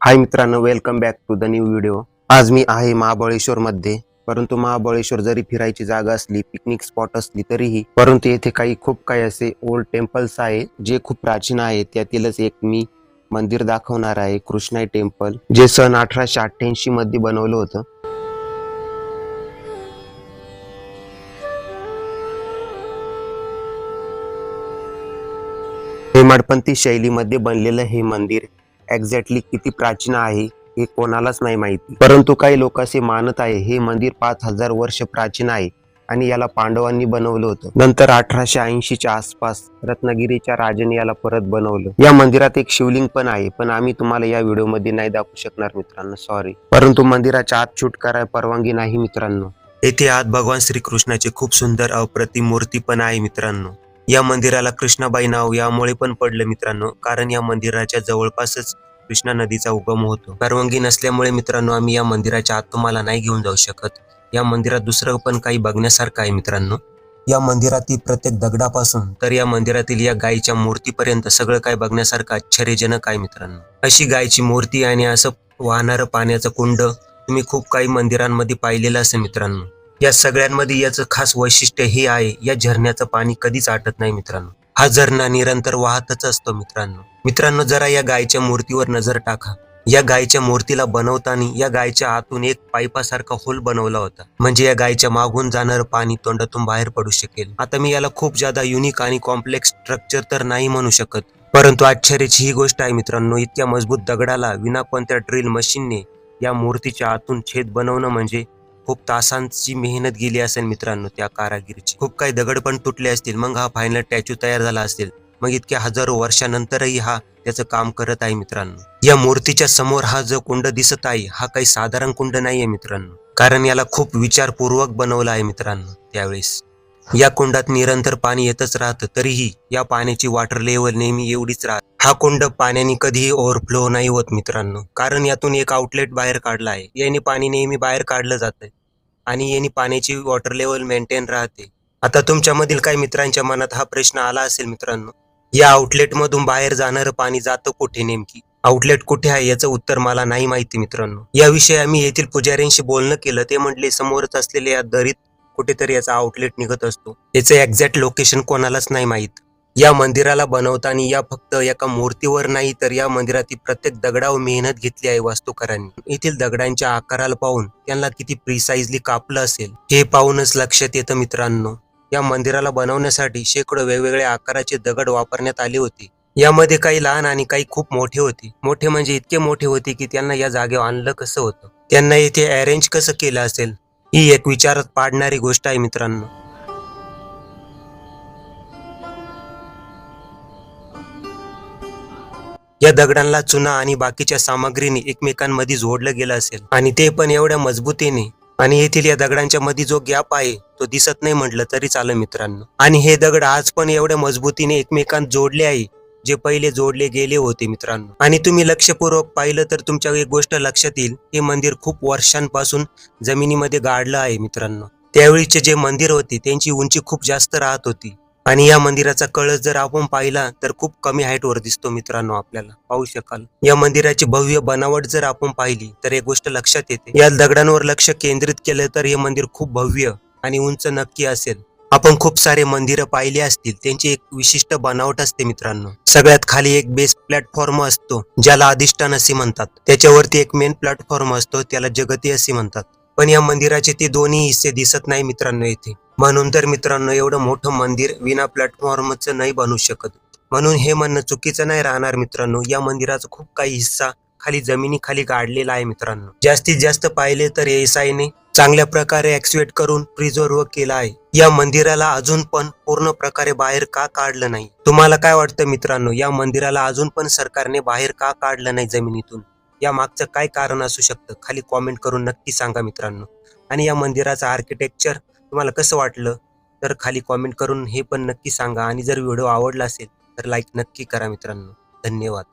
हाय मित्रांनो welcome back to the new video आज मी आहे महाबळेश्वरमध्ये. परंतु महाबळेश्वर जरी फिरायची जागा असली पिकनिक स्पॉट असली तरीही परंतु येथे काही खूप काही असे ओल्ड टेम्पल्स आहे जे खूप प्राचीन आहे त्यातीलच एक मी मंदिर दाखवणार आहे कृष्णाई टेम्पल जे सन अठराशे अठ्ठ्याऐंशी मध्ये बनवलं होतं. हेमाडपंथी शैलीमध्ये बनलेलं हे मंदिर एक्झॅक्टली किती प्राचीन आहे हे कोणालाच नाही माहिती. परंतु काही लोक असे मानत आहे हे मंदिर पाच हजार वर्ष प्राचीन आहे आणि याला पांडवांनी बनवलं होतं. नंतर अठराशे ऐंशीच्या आसपास रत्नागिरीच्या राजाने याला परत बनवलं. या मंदिरात एक शिवलिंग पण आहे पण आम्ही तुम्हाला या व्हिडिओमध्ये नाही दाखवू शकणार मित्रांनो सॉरी परंतु मंदिराच्या आत शूट करायला परवानगी नाही मित्रांनो. येथे आत भगवान श्रीकृष्णाची खूप सुंदर अप्रतिम मूर्ती पण आहे मित्रांनो. या मंदिराला कृष्णाबाई नाव यामुळे पण पडलं मित्रांनो. कारण या मंदिराच्या जवळपासच कृष्णा नदीचा उगम होतो. परवानगी नसल्यामुळे मित्रांनो आम्ही या मंदिराच्या आत तुम्हाला नाही घेऊन जाऊ शकत. या मंदिरात दुसरं पण काही बघण्यासारखं आहे मित्रांनो. या मंदिरातील प्रत्येक दगडापासून तर या मंदिरातील या गायीच्या मूर्तीपर्यंत सगळं काय बघण्यासारखं आश्चर्यजनक आहे मित्रांनो. अशी गायची मूर्ती आणि असं वाहणारं पाण्याचं कुंड तुम्ही खूप काही मंदिरांमध्ये पाहिलेलं असेल मित्रांनो. या सगळ्यांमध्ये याचं खास वैशिष्ट्य हे आहे या झरण्याचं पाणी कधीच आटत नाही मित्रांनो. हा झरणा निरंतर वाहतच असतो मित्रांनो. मित्रांनो जरा या गायच्या मूर्तीवर नजर टाका. या गायच्या मूर्तीला बनवताना या गायच्या आतून एक पाईपासारखा होल बनवला होता. म्हणजे या गायच्या मागून जाणारं पाणी तोंडातून बाहेर पडू शकेल. आता मी याला खूप ज्यादा युनिक आणि कॉम्प्लेक्स स्ट्रक्चर तर नाही म्हणू शकत. परंतु आश्चर्याची ही गोष्ट आहे मित्रांनो इतक्या मजबूत दगडाला विना कोणत्या ड्रिल मशीनने या मूर्तीच्या आतून छेद बनवणं म्हणजे खूप तासांची मेहनत गेली असेल मित्रांनो त्या कारागिरीची. खूप काही दगड पण तुटले असतील मग हा फायनल टॅच्यू तयार झाला असेल. मग इतक्या हजारो वर्षानंतरही हा त्याचं काम करत आहे मित्रांनो. या मूर्तीच्या समोर हा जो कुंड दिसत आहे हा काही साधारण कुंड नाहीये मित्रांनो. कारण याला खूप विचारपूर्वक बनवलं आहे मित्रांनो त्यावेळेस. या कुंडात निरंतर पाणी येतच राहतं तरीही या पाण्याची वॉटर लेवल नेहमी एवढीच राहत. हा कुंड पाण्याने कधीही ओव्हरफ्लो नाही होत मित्रांनो. कारण यातून एक आउटलेट बाहेर काढला आहे. याने पाणी नेहमी बाहेर काढलं जातंय. आणि याने पाण्याची वॉटर लेवल मेंटेन राहते. आता तुमच्यामधील काही मित्रांच्या मनात हा प्रश्न आला असेल मित्रांनो या आउटलेट मधून बाहेर जाणारं पाणी जातं कुठे नेमकी? आउटलेट कुठे आहे याचं उत्तर मला नाही माहिती मित्रांनो. याविषयी आम्ही येथील पुजाऱ्यांशी बोलणं केलं ते म्हटले समोरच असलेल्या या दरीत कुठेतरी याचा आउटलेट निघत असतो. याचं एक्झॅक्ट लोकेशन कोणालाच नाही माहीत. या मंदिराला बनवताना या फक्त एका मूर्तीवर नाही तर या मंदिरातील प्रत्येक दगडावर मेहनत घेतली आहे वास्तुकारांनी. येथील दगडांच्या आकाराला पाहून त्यांना किती प्रिसाइजली कापलं असेल हे पाहूनच लक्षात येतं मित्रांनो. या मंदिराला बनवण्यासाठी शेकडो वेगवेगळ्या आकाराचे दगड वापरण्यात आले होते. यामध्ये काही लहान आणि काही खूप मोठे होते. मोठे म्हणजे इतके मोठे होते की त्यांना या जागेवर आणलं कसं होतं? त्यांना येथे अरेंज कसं केलं असेल? ही एक विचारात पाडणारी गोष्ट आहे मित्रांनो. या दगडांना चुना आणि बाकीच्या सामग्रीने एकमेकांमध्ये जोडलं गेलं असेल. आणि ते पण एवढ्या मजबूतीने. आणि येथील या दगडांच्या मध्ये जो गॅप आहे तो दिसत नाही म्हटलं तरी चालेल मित्रांनो. आणि हे दगड आज पण एवढ्या मजबूतीने एकमेकांत जोडले आहे जे पहिले जोडले गेले होते मित्रांनो. आणि तुम्ही लक्षपूर्वक पाहिलं तर तुमच्या एक गोष्ट लक्षात येईल हे मंदिर खूप वर्षांपासून जमिनीमध्ये गाडलं आहे मित्रांनो. त्यावेळीचे जे मंदिर होते त्यांची उंची खूप जास्त राहत होती. आणि या मंदिराचा कळस जर आपण पाहिला तर खूप कमी हाईट वर दिसतो मित्रांनो आपल्याला. पाहू शकाल. या मंदिराची भव्य बनावट जर आपण पाहिली तर एक गोष्ट लक्षात येते. या दगडांवर लक्ष केंद्रित केलं तर हे मंदिर खूप भव्य आणि उंच नक्की असेल. आपण खूप सारे मंदिरं पाहिली असतील त्यांची एक विशिष्ट बनावट असते मित्रांनो. सगळ्यात खाली एक बेस प्लॅटफॉर्म असतो ज्याला अधिष्ठान असे म्हणतात. त्याच्यावरती एक मेन प्लॅटफॉर्म असतो त्याला जगती असे म्हणतात. पण या मंदिराचे ते दोन्ही हिस्से दिसत नाही मित्रांनो येथे म्हणून तर मित्रांनो एवढं मोठं मंदिर विना प्लॅटफॉर्मचं नाही बनू शकत. म्हणून हे म्हणणं चुकीचं नाही राहणार मित्रांनो. या मंदिराचा खूप काही हिस्सा खाली जमिनी खाली गाडलेला आहे मित्रांनो. जास्तीत जास्त पाहिले तर एसआयने चांगल्या प्रकारे ऍक्सिवेट करून प्रिझर्व केला आहे. या मंदिराला अजून पण पूर्ण प्रकारे बाहेर का काढलं नाही? तुम्हाला काय वाटतं मित्रांनो? या मंदिराला अजून पण सरकारने बाहेर का काढलं नाही जमिनीतून? या मागचं काय कारण असू शकतं? खाली कॉमेंट करून नक्की सांगा मित्रांनो. आणि या मंदिराचं आर्किटेक्चर तुम्हाला कसं वाटलं? तर खाली कॉमेंट करून हे पण नक्की सांगा. आणि जर व्हिडिओ आवडला असेल तर लाईक नक्की करा मित्रांनो. धन्यवाद.